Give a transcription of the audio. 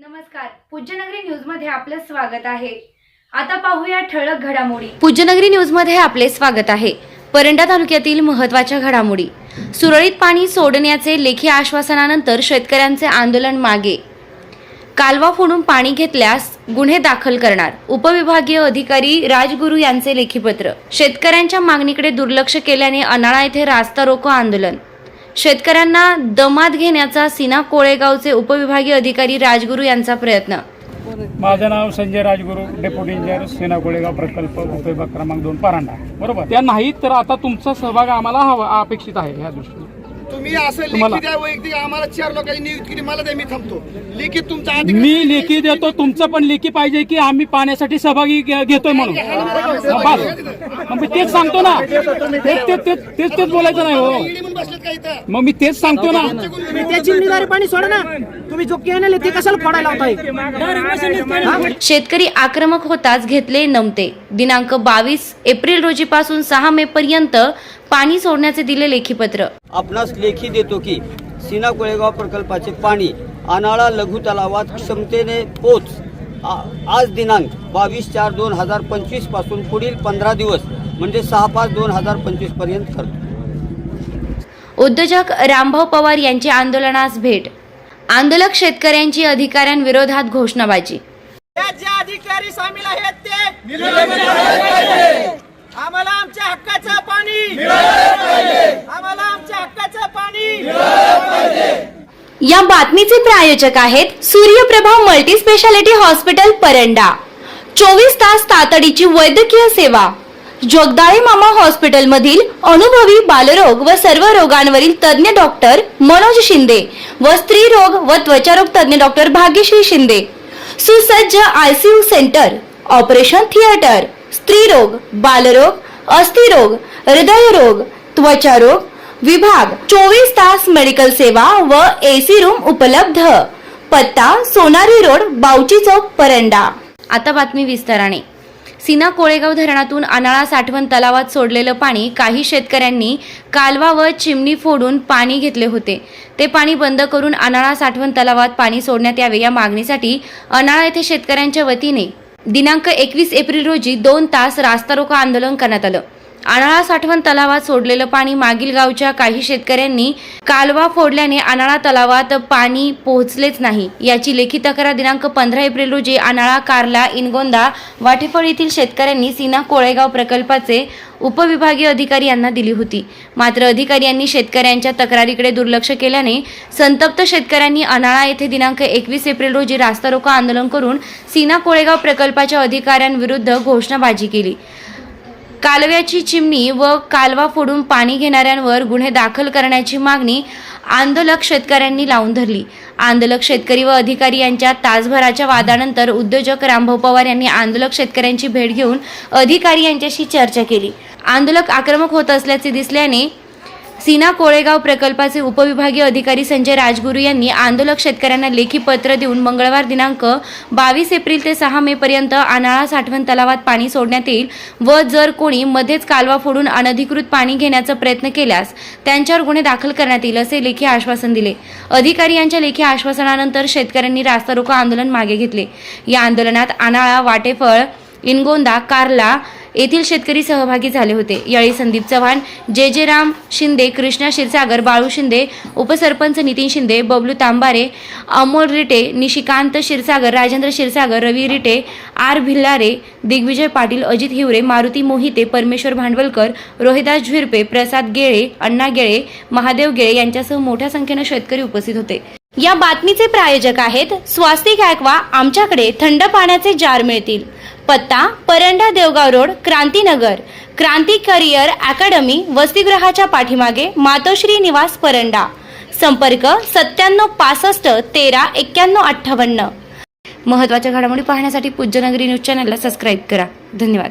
नमस्कार. पूज्यनगरी न्यूजमध्ये आपलं स्वागत आहे. आता पाहूया ठळक घडामोडी. पूज्यनगरी न्यूजमध्ये आपले स्वागत आहे. परंडा तालुक्यातील महत्त्वाच्या घडामोडी. सुरळीत पाणी सोडण्याचे लेखी आश्वासनानंतर शेतकऱ्यांचे आंदोलन मागे. कालवा फोडून पाणी घेतल्यास गुन्हे दाखल करणार उपविभागीय अधिकारी राजगुरू यांचे लेखीपत्र. शेतकऱ्यांच्या मागणीकडे दुर्लक्ष केल्याने अनाळा येथे रास्ता रोको आंदोलन. शेतकऱ्यांना दमात घेण्याचा सिना कोळेगावचे उपविभागीय अधिकारी राजगुरू यांचा प्रयत्न. माझं नाव संजय राजगुरू डेप्युटी इंजिनियर सेना कोळेगाव प्रकल्प उपविभाग क्रमांक दोन परांडा. बरोबर? त्या नाहीत तर आता तुमचा सहभाग आम्हाला हवा अपेक्षित आहे ह्या दृष्टीने. तुम्ही असं तुम्हाला- लेखी द्या वैयक्तिक आम्हाला चार लोकांनी नियुक्त केली मला द्या मी थांबतो. लिखित तुमचा अधिकार- मी लेखी देतो तुमचं पण लेखी पाहिजे की आम्ही पाण्यासाठी सहभागी घे- घेतोय म्हणून. मग बस. मग मी तेच सांगतो ना. तेच तेच तेच तेच तेच बोलायचं नाही हो. ईडी म्हणून बसलेत का इथं? मग मी तेच सांगतो ना. तुम्ही त्या चिमणीद्वारे पाणी सोडा ना. तुम्ही जो केलेले ते कशाला फोडायला लावताय? शेतकरी आक्रमक होताच घेतले नमते. दिनांक बावीस एप्रिल रोजीपासून सहा मे पर्यंत पाणी सोडण्याचे दिले लेखीपत्र. आपणास लेखी देतो की सीना कोळेगाव प्रकल्पाचे पाणी अनाळा लघु तलावात क्षमतेने पोच आ- आज दिनांक बावीस चार दोन हजार पंचवीसपासून पुढील पंधरा दिवस म्हणजे सहा पाच दोन हजार पंचवीसपर्यंत करतो. उद्योजक रामभाऊ पवार यांची आंदोलनास भेट. आंदोलक शेतकऱ्यांची अधिकाऱ्यांविरोधात घोषणाबाजी. जे अधिकारी सामील आहेत ते आम्हाला आमच्या हक्काचं पाणी आम्हाला आमच्या हक्काचं पाणी या बातमीचे प्रायोजक आहेत Suryaprabha multi speciality hospital Paranda. चोवीस तास तातडीची वैद्यकीय सेवा. जगदाळे मामा हॉस्पिटलमधील अनुभवी बालरोग व सर्व रोगांवरील तज्ञ डॉक्टर मनोज शिंदे व स्त्री रोग व त्वचारोग तज्ज्ञ डॉक्टर भाग्यश्री शिंदे. सुसज्ज आयसीयू सेंटर ऑपरेशन थिएटर स्त्रीरोग बालरोग अस्थिरोग हृदयरोग त्वचारोग विभाग चोवीस तास मेडिकल सेवा व एसी रूम उपलब्ध. पत्ता सोनारी रोड बावची चौक परंडा. आता बातमी विस्ताराने. सीना कोळेगाव धरणातून अनाळा साठवण तलावात सोडलेलं पाणी काही शेतकऱ्यांनी कालवा व चिमणी फोडून पाणी घेतले होते. ते पाणी बंद करून अनाळा साठवण तलावात पाणी सोडण्यात यावे या मागणीसाठी अनाळा येथे शेतकऱ्यांच्या वतीने दिनांक एकवीस एप्रिल रोजी दोन तास रास्ता रोको आंदोलन करण्यात आलं. अनाळा साठवण तलावात सोडलेलं पाणी मागील गावच्या काही शेतकऱ्यांनी कालवा फोडल्याने अनाळा तलावात पाणी पोहोचलेच नाही. याची लेखी तक्रार दिनांक पंधरा एप्रिल रोजी अनाळा कारला इनगोंदा वाटेफळ येथील शेतकऱ्यांनी सीना कोळेगाव प्रकल्पाचे उपविभागीय अधिकारी यांना दिली होती. मात्र अधिकारी यांनी शेतकऱ्यांच्या तक्रारीकडे दुर्लक्ष केल्याने संतप्त शेतकऱ्यांनी अनाळा येथे दिनांक एकवीस एप्रिल रोजी रास्ता रोको आंदोलन करून सीना कोळेगाव प्रकल्पाच्या अधिकाऱ्यांविरुद्ध घोषणाबाजी केली. कालव्याची चिमणी व कालवा फोडून पाणी घेणाऱ्यांवर गुन्हे दाखल करण्याची मागणी आंदोलक शेतकऱ्यांनी लावून धरली. आंदोलक शेतकरी व अधिकारी यांच्या तासभराच्या वादानंतर उद्योजक रामभाऊ पवार यांनी आंदोलक शेतकऱ्यांची भेट घेऊन अधिकारी यांच्याशी चर्चा केली. आंदोलक आक्रमक होत असल्याचे दिसल्याने सीना कोळेगाव प्रकल्पाचे उपविभागीय अधिकारी संजय राजगुरू यांनी आंदोलक शेतकऱ्यांना लेखी पत्र देऊन मंगळवार दिनांक बावीस एप्रिल ते सहा मे पर्यंत अनाळा साठवण तलावात पाणी सोडण्यात येईल व जर कोणी मध्येच कालवा फोडून अनधिकृत पाणी घेण्याचा प्रयत्न केल्यास त्यांच्यावर गुन्हे दाखल करण्यात येईल असे लेखी आश्वासन दिले. अधिकारी यांच्या लेखी आश्वासनानंतर शेतकऱ्यांनी रास्ता रोको आंदोलन मागे घेतले. या आंदोलनात अनाळा वाटेफळ इनगोंदा कारला येथील शेतकरी सहभागी झाले होते. यावेळी संदीप चव्हाण जे. जे. राम शिंदे कृष्णा क्षीरसागर बाळू शिंदे उपसरपंच नितीन शिंदे बबलू तांबारे अमोल रिटे निशिकांत क्षीरसागर राजेंद्र क्षीरसागर रवी रिटे आर. भिल्लारे दिग्विजय पाटील अजित हिवरे मारुती मोहिते परमेश्वर भांडवलकर रोहिदास झिरपे प्रसाद गेळे अण्णा गेळे महादेव गेळे यांच्यासह मोठ्या संख्येनं शेतकरी उपस्थित होते. या बातमीचे प्रायोजक आहेत स्वास्तिक ऐकवा आमच्याकडे थंड पाण्याचे जार मिळतील. पत्ता Paranda Devgaon road Krantinagar. Kranti career academy वसतिगृहाच्या पाठीमागे मातोश्री निवास परंडा. संपर्क सत्त्याण्णव पासष्ट तेरा एक्क्याण्णव अठ्ठावन्न. महत्त्वाच्या घडामोडी पाहण्यासाठी पूज्यनगरी न्यूज चॅनलला सबस्क्राईब करा. धन्यवाद.